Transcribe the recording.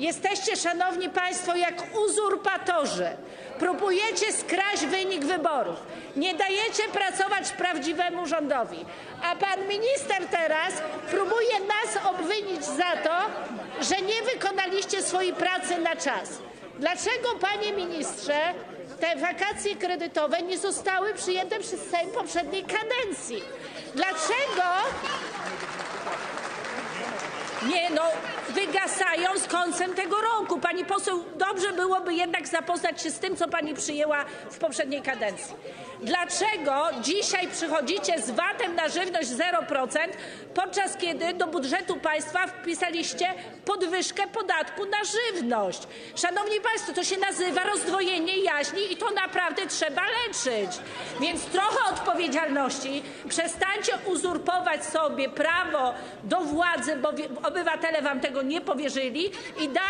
Jesteście, szanowni państwo, jak uzurpatorzy. Próbujecie skraść wynik wyborów. Nie dajecie pracować prawdziwemu rządowi. A pan minister teraz próbuje nas obwinić za to, że nie wykonaliście swojej pracy na czas. Dlaczego, panie ministrze, te wakacje kredytowe nie zostały przyjęte przez Sejm poprzedniej kadencji? Dlaczego nie no, wygasają z końcem tego roku. Pani poseł, dobrze byłoby jednak zapoznać się z tym, co pani przyjęła w poprzedniej kadencji. Dlaczego dzisiaj przychodzicie z VAT-em na żywność 0%, podczas kiedy do budżetu państwa wpisaliście podwyżkę podatku na żywność? Szanowni Państwo, to się nazywa rozdwojenie jaźni i to naprawdę trzeba leczyć. Więc trochę odpowiedzialności. Przestańcie uzurpować sobie prawo do władzy, bo obywatele wam tego nie powierzyli i daj